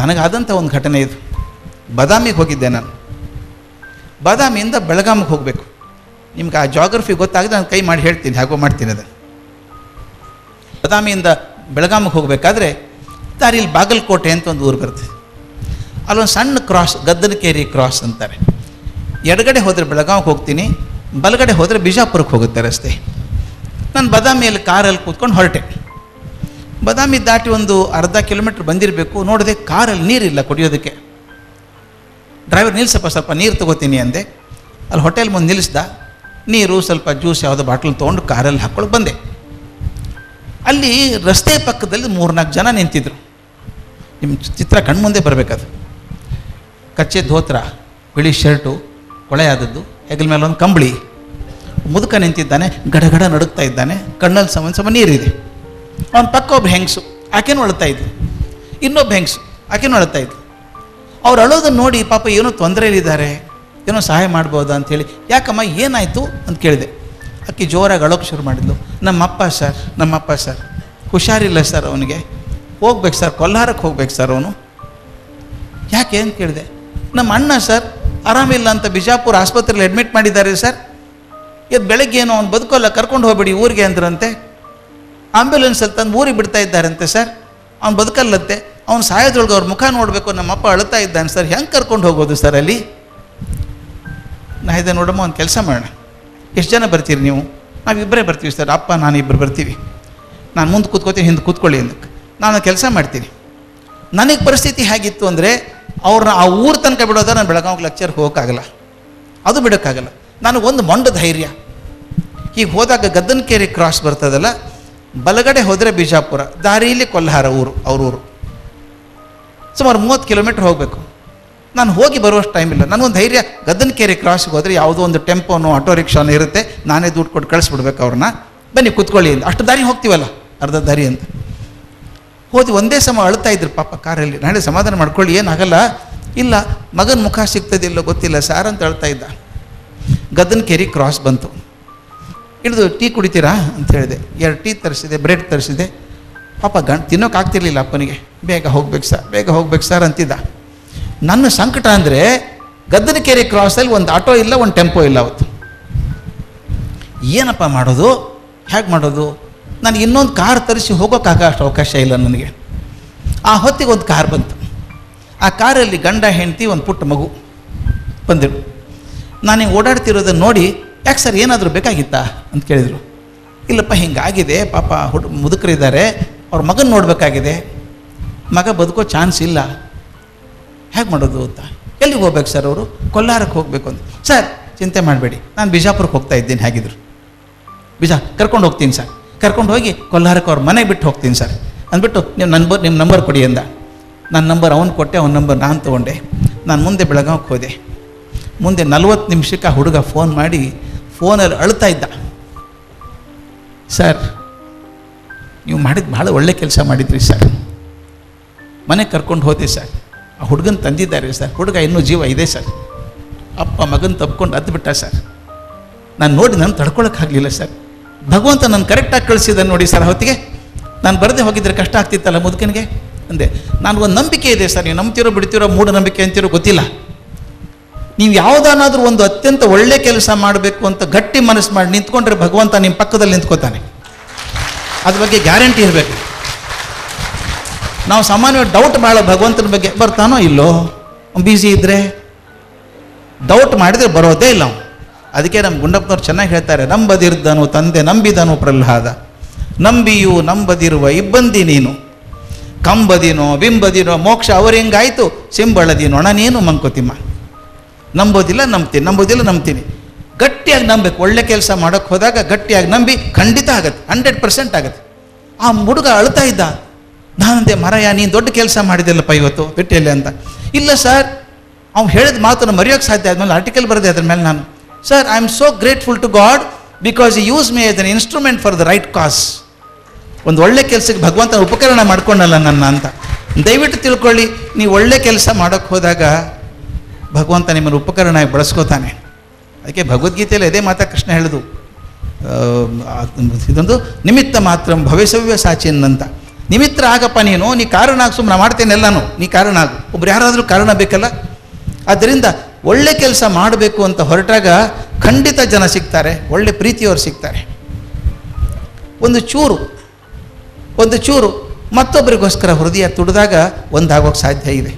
ನನಗಾದಂಥ ಒಂದು ಘಟನೆ ಇದು. ಬಾದಾಮಿಗೆ ಹೋಗಿದ್ದೆ ನಾನು. ಬಾದಾಮಿಯಿಂದ ಬೆಳಗಾಮಿಗೆ ಹೋಗಬೇಕು. ನಿಮ್ಗೆ ಆ ಜಾಗ್ರಫಿ ಗೊತ್ತಾಗಿದೆ, ನಾನು ಕೈ ಮಾಡಿ ಹೇಳ್ತೀನಿ, ಹಾಗೋ ಮಾಡ್ತೀನಿ ಅದನ್ನು. ಬಾದಾಮಿಯಿಂದ ಬೆಳಗಾಮಿಗೆ ಹೋಗಬೇಕಾದ್ರೆ ದಾರಿಲಿ ಬಾಗಲಕೋಟೆ ಅಂತ ಒಂದು ಊರು ಬರುತ್ತೆ. ಅಲ್ಲೊಂದು ಸಣ್ಣ ಕ್ರಾಸ್ ಗದ್ದನಕೇರಿ ಕ್ರಾಸ್ ಅಂತಾರೆ. ಎಡಗಡೆ ಹೋದರೆ ಬೆಳಗಾವಿಗೆ ಹೋಗ್ತೀನಿ, ಬಲಗಡೆ ಹೋದರೆ ಬಿಜಾಪುರಕ್ಕೆ ಹೋಗುತ್ತೆ ರಸ್ತೆ ನಾನು ಬಾದಾಮಿಯಲ್ಲಿ ಕಾರಲ್ಲಿ ಕೂತ್ಕೊಂಡು ಹೊರಟೆ. ಬಾದಾಮಿ ದಾಟಿ ಒಂದು ಅರ್ಧ ಕಿಲೋಮೀಟ್ರ್ ಬಂದಿರಬೇಕು. ನೋಡಿದೆ ಕಾರಲ್ಲಿ ನೀರಿಲ್ಲ ಕುಡಿಯೋದಕ್ಕೆ. ಡ್ರೈವರ್ ನಿಲ್ಲಿಸಪ್ಪ ಸ್ವಲ್ಪ ನೀರು ತಗೋತೀನಿ ಅಂದೆ. ಅಲ್ಲಿ ಹೋಟೆಲ್ ಮುಂದೆ ನಿಲ್ಲಿಸ್ದ ನೀರು ಸ್ವಲ್ಪ ಜ್ಯೂಸ್ ಯಾವುದೋ ಬಾಟ್ಲ್ ತೊಗೊಂಡು ಕಾರಲ್ಲಿ ಹಾಕ್ಕೊಳಕ್ಕೆ ಬಂದೆ. ಅಲ್ಲಿ ರಸ್ತೆ ಪಕ್ಕದಲ್ಲಿ ಮೂರ್ನಾಲ್ಕು ಜನ ನಿಂತಿದ್ರು. ನಿಮ್ಮ ಚಿತ್ರ ಕಣ್ಮುಂದೆ ಬರಬೇಕದು. ಕಚ್ಚೆ ಧೋತ್ರ, ಬಿಳಿ ಶರ್ಟು, ಕೊಳೆಯಾದದ್ದು, ಹೆಗಲ ಮೇಲೆ ಒಂದು ಕಂಬಳಿ. ಮುದುಕ ನಿಂತಿದ್ದಾನೆ, ಗಡಗಡ ನಡುಗ್ತಾ ಇದ್ದಾನೆ, ಕಣ್ಣಲ್ಲಿ ಸಮ ಸಮ ನೀರಿದೆ. ಅವನ ಪಕ್ಕ ಒಬ್ಬ ಹೆಂಗಸು, ಆಕೆನೂ ಅಳ್ತಾ ಇದ್ಲು. ಇನ್ನೊಬ್ಬ ಹೆಂಗಸು, ಆಕೆನೂ ಅಳ್ತಾ ಇದ್ಲು. ಅವ್ರು ಅಳೋದನ್ನು ನೋಡಿ ಪಾಪ ಏನೋ ತೊಂದರೆಯಲ್ಲಿದ್ದಾರೆ, ಏನೋ ಸಹಾಯ ಮಾಡ್ಬೋದಾ ಹೇಳಿ, ಯಾಕಮ್ಮ ಏನಾಯಿತು ಅಂತ ಕೇಳಿದೆ. ಅಕ್ಕಿ ಜೋರಾಗಿ ಅಳೋಕೆ ಶುರು ಮಾಡಿದ್ಲು. ನಮ್ಮಪ್ಪ ಸರ್ ನಮ್ಮಪ್ಪ ಸರ್, ಹುಷಾರಿಲ್ಲ ಸರ್ ಅವನಿಗೆ. ಹೋಗ್ಬೇಕು ಸರ್, ಕೊಲ್ಹಾರಕ್ಕೆ ಹೋಗ್ಬೇಕು ಸರ್ ಅವನು. ಯಾಕೆ ಅಂತ ಕೇಳಿದೆ. ನಮ್ಮ ಅಣ್ಣ ಸರ್, ಆರಾಮಿಲ್ಲ ಅಂತ ಬಿಜಾಪುರ ಆಸ್ಪತ್ರೆಯಲ್ಲಿ ಅಡ್ಮಿಟ್ ಮಾಡಿದ್ದಾರೆ ಸರ್. ಇದು ಬೆಳಗ್ಗೆ ಏನೋ ಅವ್ನು ಬದುಕೋಲ್ಲ, ಕರ್ಕೊಂಡು ಹೋಗ್ಬಿಡಿ ಊರಿಗೆ ಅಂದ್ರಂತೆ. ಆಂಬ್ಯುಲೆನ್ಸಲ್ಲಿ ತಂದು ಊರಿಗೆ ಬಿಡ್ತಾ ಇದ್ದಾರಂತೆ ಸರ್ ಅವ್ನು ಬದುಕಲ್ಲತ್ತೆ ಅವ್ನು ಸಾಯೋದ್ರೊಳಗೆ ಅವ್ರ ಮುಖ ನೋಡಬೇಕು, ನಮ್ಮಪ್ಪ ಅಳ್ತಾ ಇದ್ದಾನೆ ಸರ್ ಹೆಂಗೆ ಕರ್ಕೊಂಡು ಹೋಗೋದು ಸರ್ ಅಲ್ಲಿ? ನಾ ಇದೆ ನೋಡಮ್ಮ, ಒಂದು ಕೆಲಸ ಮಾಡೋಣ. ಎಷ್ಟು ಜನ ಬರ್ತೀರಿ ನೀವು? ನಾವಿಬ್ಬರೇ ಬರ್ತೀವಿ ಸರ್ ಅಪ್ಪ, ನಾನು ಇಬ್ಬರು ಬರ್ತೀವಿ. ನಾನು ಮುಂದೆ ಕೂತ್ಕೋತೀನಿ, ಹಿಂದೆ ಕೂತ್ಕೊಳ್ಳಿ ಅಂದಕ್ಕೆ ನಾನು ಕೆಲಸ ಮಾಡ್ತೀನಿ. ನನಗೆ ಪರಿಸ್ಥಿತಿ ಹೇಗಿತ್ತು ಅಂದರೆ ಅವ್ರನ್ನ ಆ ಊರು ತನಕ ಬಿಡೋದ ನಾನು ಬೆಳಗಾವಿಗೆ ಲೆಕ್ಚರ್ಗೆ ಹೋಗೋಕ್ಕಾಗಲ್ಲ. ಅದು ಬಿಡೋಕ್ಕಾಗಲ್ಲ. ಒಂದು ಮೊಂಡ ಧೈರ್ಯ. ಈಗ ಹೋದಾಗ ಗದ್ದನಕೆರೆ ಕ್ರಾಸ್ ಬರ್ತದಲ್ಲ ಬಲಗಡೆ ಹೋದರೆ ಬಿಜಾಪುರ ದಾರಿಯಲ್ಲಿ ಕೊಲ್ಲಹಾರ ಊರು, ಅವ್ರ ಊರು. ಸುಮಾರು ಮೂವತ್ತು ಕಿಲೋಮೀಟ್ರ್ ಹೋಗಬೇಕು. ನಾನು ಹೋಗಿ ಬರುವಷ್ಟು ಟೈಮ್ ಇಲ್ಲ. ನನಗೊಂದು ಧೈರ್ಯ ಗದ್ದನಕೆರೆ ಕ್ರಾಸ್ಗೆ ಹೋದರೆ ಯಾವುದೋ ಒಂದು ಟೆಂಪೋನೋ ಆಟೋ ರಿಕ್ಷಾನೋ ಇರುತ್ತೆ. ನಾನೇ ದುಡ್ಡು ಕೊಟ್ಟು ಕಳಿಸ್ಬಿಡ್ಬೇಕು ಅವ್ರನ್ನ. ಬನ್ನಿ, ಕುತ್ಕೊಳ್ಳಿ ಅಂತ. ಅಷ್ಟು ದಾರಿ ಹೋಗ್ತೀವಲ್ಲ? ಅರ್ಧ ದಾರಿ ಅಂತ. ಹೋದಿ ಒಂದೇ ಸಮ ಅಳ್ತಾ ಇದ್ರು ಪಾಪ ಕಾರಲ್ಲಿ. ನಾಳೆ ಸಮಾಧಾನ ಮಾಡ್ಕೊಳ್ಳಿ, ಏನಾಗಲ್ಲ? ಇಲ್ಲ, ಮಗನ ಮುಖ ಸಿಗ್ತದಿಲ್ಲ ಗೊತ್ತಿಲ್ಲ. ಸಾರ್ ಅಂತ ಅಳ್ತಾ ಇದ್ದ. ಗದ್ದನಕೆರೆ ಕ್ರಾಸ್ ಬಂತು. ಇಳಿದು ಟೀ ಕುಡಿತೀರಾ? ಅಂತ ಹೇಳಿದೆ. ಎರಡು ಟೀ ತರಿಸಿದೆ, ಬ್ರೆಡ್ ತರಿಸಿದೆ. ಪಾಪ ಗಂಡು ತಿನ್ನೋಕೆ ಆಗ್ತಿರ್ಲಿಲ್ಲ ಅಪ್ಪನಿಗೆ. ಬೇಗ ಹೋಗ್ಬೇಕು ಸರ್, ಬೇಗ ಹೋಗ್ಬೇಕು ಸರ್ ಅಂತಿದ್ದ. ನನ್ನ ಸಂಕಟ ಅಂದರೆ ಗದ್ದನಕೆರೆ ಕ್ರಾಸಲ್ಲಿ ಒಂದು ಆಟೋ ಇಲ್ಲ, ಒಂದು ಟೆಂಪೋ ಇಲ್ಲ ಅವತ್ತು. ಏನಪ್ಪ ಮಾಡೋದು? ಹೇಗೆ ಮಾಡೋದು? ನನಗೆ ಇನ್ನೊಂದು ಕಾರ್ ತರಿಸಿ ಹೋಗೋಕ್ಕಾಗ ಅಷ್ಟು ಅವಕಾಶ ಇಲ್ಲ ನನಗೆ. ಆ ಹೊತ್ತಿಗೆ ಒಂದು ಕಾರ್ ಬಂತು. ಆ ಕಾರಲ್ಲಿ ಗಂಡ, ಹೆಂಡತಿ, ಒಂದು ಪುಟ್ಟ ಮಗು ಬಂದಿರು. ನಾನು ಓಡಾಡ್ತಿರೋದನ್ನು ನೋಡಿ ಯಾಕೆ ಸರ್ ಏನಾದರೂ ಬೇಕಾಗಿತ್ತಾ? ಅಂತ ಕೇಳಿದರು. ಇಲ್ಲಪ್ಪ, ಹಿಂಗಾಗಿದೆ. ಪಾಪ ಹುಡು ಮುದುಕರಿದ್ದಾರೆ. ಅವ್ರ ಮಗನ ನೋಡಬೇಕಾಗಿದೆ. ಮಗ ಬದುಕೋ ಚಾನ್ಸ್ ಇಲ್ಲ. ಹೇಗೆ ಮಾಡೋದು ಅಂತ. ಎಲ್ಲಿಗೆ ಹೋಗ್ಬೇಕು ಸರ್ ಅವರು? ಕೊಲ್ಲಾರಕ್ಕೆ ಹೋಗಬೇಕು ಅಂತ. ಸರ್, ಚಿಂತೆ ಮಾಡಬೇಡಿ. ನಾನು ಬಿಜಾಪುರಕ್ಕೆ ಹೋಗ್ತಾ ಇದ್ದೀನಿ ಹೇಗಿದ್ರು. ಬಿಜಾ, ಕರ್ಕೊಂಡು ಹೋಗ್ತೀನಿ ಸರ್. ಕರ್ಕೊಂಡು ಹೋಗಿ ಕೊಲ್ಲಾರಕ್ಕೆ ಅವ್ರ ಮನೆಗೆ ಬಿಟ್ಟು ಹೋಗ್ತೀನಿ ಸರ್. ಅಂದ್ಬಿಟ್ಟು ನೀವು ನಂಬರ್ ನಿಮ್ಮ ನಂಬರ್ ಕೊಡಿ ಅಂದ. ನನ್ನ ನಂಬರ್ ಅವನು ಕೊಟ್ಟೆ, ಅವ್ನ ನಂಬರ್ ನಾನು ತೊಗೊಂಡೆ. ನಾನು ಮುಂದೆ ಬೆಳಗಾವಿಗೆ ಹೋದೆ. ಮುಂದೆ ನಲ್ವತ್ತು ನಿಮಿಷಕ್ಕೆ ಹುಡುಗ ಫೋನ್ ಮಾಡಿ ಫೋನಲ್ಲಿ ಅಳ್ತಾ ಇದ್ದ. ಸರ್, ನೀವು ಮಾಡಿದ ಭಾಳ ಒಳ್ಳೆ ಕೆಲಸ ಮಾಡಿದ್ರಿ ಸರ್. ಮನೆಗೆ ಕರ್ಕೊಂಡು ಹೋದೆ ಸರ್. ಆ ಹುಡುಗನ ತಂದಿದ್ದಾರೆ ಸರ್. ಹುಡುಗ ಇನ್ನೂ ಜೀವ ಇದೆ ಸರ್. ಅಪ್ಪ ಮಗನ ತಪ್ಕೊಂಡು ಹತ್ತು ಬಿಟ್ಟ ಸರ್. ನಾನು ನೋಡಿ ನಾನು ತಡ್ಕೊಳಕ್ಕಾಗಲಿಲ್ಲ ಸರ್. ಭಗವಂತ ನಾನು ಕರೆಕ್ಟಾಗಿ ಕಳಿಸಿದ ನೋಡಿ ಸರ್ ಹೊತ್ತಿಗೆ ನಾನು ಬರದೆ ಹೋಗಿದ್ರೆ ಕಷ್ಟ ಆಗ್ತಿತ್ತಲ್ಲ ಮುದುಕನಿಗೆ? ಅಂದೆ. ನಾನು ಒಂದು ನಂಬಿಕೆ ಇದೆ ಸರ್. ನೀವು ನಂಬ್ತಿರೋ ಬಿಡ್ತಿರೋ ಮೂಢನಂಬಿಕೆ ಅಂತಿರೋ ಗೊತ್ತಿಲ್ಲ. ನೀವು ಯಾವುದನ್ನಾದ್ರೂ ಒಂದು ಅತ್ಯಂತ ಒಳ್ಳೆ ಕೆಲಸ ಮಾಡಬೇಕು ಅಂತ ಗಟ್ಟಿ ಮನಸ್ಸು ಮಾಡಿ ನಿಂತ್ಕೊಂಡ್ರೆ ಭಗವಂತ ನಿಮ್ಮ ಪಕ್ಕದಲ್ಲಿ ನಿಂತ್ಕೋತಾನೆ. ಅದ್ರ ಬಗ್ಗೆ ಗ್ಯಾರಂಟಿ ಇರಬೇಕು. ನಾವು ಸಾಮಾನ್ಯವಾಗಿ ಡೌಟ್ ಮಾಡೋ ಭಗವಂತನ ಬಗ್ಗೆ, ಬರ್ತಾನೋ ಇಲ್ಲೋ? ಬ್ಯುಸಿ ಇದ್ದರೆ ಡೌಟ್ ಮಾಡಿದರೆ ಬರೋದೇ ಇಲ್ಲ ಅವನು. ಅದಕ್ಕೆ ನಮ್ಮ ಗುಂಡಪ್ಪನವ್ರು ಚೆನ್ನಾಗಿ ಹೇಳ್ತಾರೆ, ನಂಬದಿರ್ದನು ತಂದೆ, ನಂಬಿದನು ಪ್ರಹ್ಲಾದ. ನಂಬಿಯು ನಂಬದಿರುವ ಇಬ್ಬಂದಿ ನೀನು. ಕಂಬದಿನೋ, ಬಿಂಬದಿನೋ, ಮೋಕ್ಷ ಅವರಿಂಗಾಯ್ತು ಸಿಂಬಳದಿನೋಣ ನೀನು ಮಂಕುತಿಮ್ಮ. ನಂಬೋದಿಲ್ಲ, ನಂಬ್ತೀನಿ ನಂಬೋದಿಲ್ಲ, ನಂಬ್ತೀನಿ. ಗಟ್ಟಿಯಾಗಿ ನಂಬಬೇಕು ಒಳ್ಳೆ ಕೆಲಸ ಮಾಡೋಕ್ಕೆ ಹೋದಾಗ ಗಟ್ಟಿಯಾಗಿ ನಂಬಿ ಖಂಡಿತ ಆಗುತ್ತೆ. ಹಂಡ್ರೆಡ್ ಪರ್ಸೆಂಟ್ ಆಗುತ್ತೆ. ಆ ಹುಡುಗ ಅಳ್ತಾ ಇದ್ದ. ನಾನಂದೆ, ಮರಯ್ಯ, ನೀನು ದೊಡ್ಡ ಕೆಲಸ ಮಾಡಿದೆಲ್ಲಪ್ಪ ಇವತ್ತು? ಬಿಟ್ಟಿಲ್ಲ ಅಂತ. ಇಲ್ಲ ಸರ್, ಅವ್ನು ಹೇಳಿದ ಮಾತನ್ನು ಮರೆಯೋಕ್ಕೆ ಸಾಧ್ಯ ಆದ್ಮೇಲೆ ಆರ್ಟಿಕಲ್ ಬರೆದೆ ಅದ್ರ ಮೇಲೆ ನಾನು. Sir I am so grateful to God because use me an instrument for the right cause ಒಂದು ಒಳ್ಳೆ ಕೆಲಸಕ್ಕೆ ಭಗವಂತ ಉಪಕರಣ ಮಾಡ್ಕೊಂಡಲ್ಲ ನನ್ನ ಅಂತ. ದಯವಿಟ್ಟು ತಿಳ್ಕೊಳ್ಳಿ, ನೀವು ಒಳ್ಳೆ ಕೆಲಸ ಮಾಡೋಕ್ಕೆ ಹೋದಾಗ ಭಗವಂತ ನಿಮ್ಮನ್ನು ಉಪಕರಣವಾಗಿ ಬಳಸ್ಕೋತಾನೆ. ಅದಕ್ಕೆ ಭಗವದ್ಗೀತೆಯಲ್ಲಿ ಅದೇ ಮಾತಾ ಕೃಷ್ಣ ಹೇಳಿದು. ಇದೊಂದು ನಿಮಿತ್ತ ಮಾತ್ರ ಭವಿಷ್ಯವ್ಯ ಸಾಚಿನ್ ಅಂತ ನಿಮಿತ್ತ ಆಗಪ್ಪ ನೀನು, ನೀ ಕಾರಣ ಆಗಿ ಸುಮ್ಮನೆ ಮಾಡ್ತೇನೆ ಎಲ್ಲಾನು, ನೀ ಕಾರಣ ಆಗು ಒಬ್ರು ಯಾರಾದರೂ ಕಾರಣ ಬೇಕಲ್ಲ? ಆದ್ದರಿಂದ ಒಳ್ಳೆ ಕೆಲಸ ಮಾಡಬೇಕು ಅಂತ ಹೊರಟಾಗ ಖಂಡಿತ ಜನ ಸಿಗ್ತಾರೆ, ಒಳ್ಳೆ ಪ್ರೀತಿಯವರು ಸಿಗ್ತಾರೆ. ಒಂದು ಚೂರು ಒಂದು ಚೂರು ಮತ್ತೊಬ್ಬರಿಗೋಸ್ಕರ ಹೃದಯ ತುಡಿದಾಗ ಒಂದಾಗೋಕ್ಕೆ ಸಾಧ್ಯ ಇದೆ.